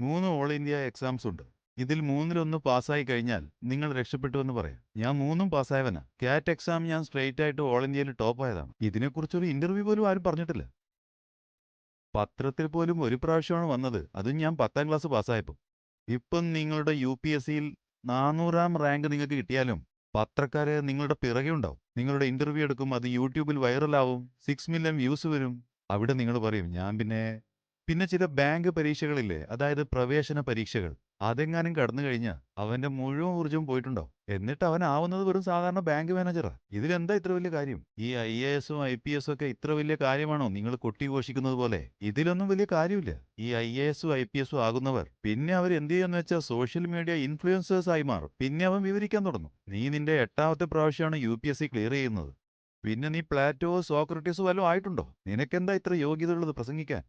മൂന്ന് all India exams ഉണ്ട്. ഇതിൽ മൂന്നിലൊന്ന് പാസ്സായി കഴിഞ്ഞാൽ നിങ്ങൾ രക്ഷപ്പെട്ടു എന്ന് പറയാം. ഞാൻ മൂന്നും പാസ്സായവനാ. കാറ്റ് എക്സാം ഞാൻ സ്ട്രെയിറ്റ് ആയിട്ട് ഓൾ ഇന്ത്യയിൽ ടോപ്പ് ആയതാണ്. ഇതിനെക്കുറിച്ചൊരു ഇന്റർവ്യൂ പോലും ആരും പറഞ്ഞിട്ടില്ല. പത്രത്തിൽ പോലും ഒരു പ്രാവശ്യമാണ് വന്നത്. അതും ഞാൻ പത്താം ക്ലാസ് പാസ്സായപ്പോൾ. ഇപ്പം നിങ്ങളുടെ യു പി എസ് സിയിൽ നാനൂറാം റാങ്ക് നിങ്ങൾക്ക് കിട്ടിയാലും പത്രക്കാര് നിങ്ങളുടെ പിറകെ ഉണ്ടാവും. നിങ്ങളുടെ ഇന്റർവ്യൂ എടുക്കും. അത് യൂട്യൂബിൽ വൈറലാവും സിക്സ് മില്യൺ വ്യൂസ് വരും. അവിടെ നിങ്ങൾ പറയും ഞാൻ പിന്നെ പിന്നെ ചില ബാങ്ക് പരീക്ഷകളില്ലേ? അതായത് പ്രവേശന പരീക്ഷകൾ. അതെങ്ങാനും കടന്നു കഴിഞ്ഞാൽ അവന്റെ മുഴുവൻ ഊർജവും പോയിട്ടുണ്ടോ? എന്നിട്ട് അവൻ ആവുന്നത് വെറും സാധാരണ ബാങ്ക് മാനേജറാ. ഇതിലെന്താ ഇത്ര വലിയ കാര്യം? ഈ ഐ എ എസും ഐ പി എസും ഒക്കെ ഇത്ര വലിയ കാര്യമാണോ നിങ്ങൾ കൊട്ടിഘോഷിക്കുന്നത് പോലെ? ഇതിലൊന്നും വലിയ കാര്യമില്ല. ഈ ഐ എ എസും ഐ പി എസും ആകുന്നവർ പിന്നെ അവർ എന്ത് ചെയ്യാന്ന് വെച്ചാൽ സോഷ്യൽ മീഡിയ ഇൻഫ്ലുവൻസേഴ്സ് ആയി മാറും. പിന്നെ അവൻ വിവരിക്കാൻ തുടങ്ങും. നീ നിന്റെ എട്ടാമത്തെ പ്രാവശ്യമാണ് U P S C clear ചെയ്യുന്നത്. പിന്നെ നീ പ്ലാറ്റോ സോക്രട്ടീസ് വല്ലതും ആയിട്ടുണ്ടോ? നിനക്കെന്താ ഇത്ര യോഗ്യത ഉള്ളത് പ്രസംഗിക്കാൻ?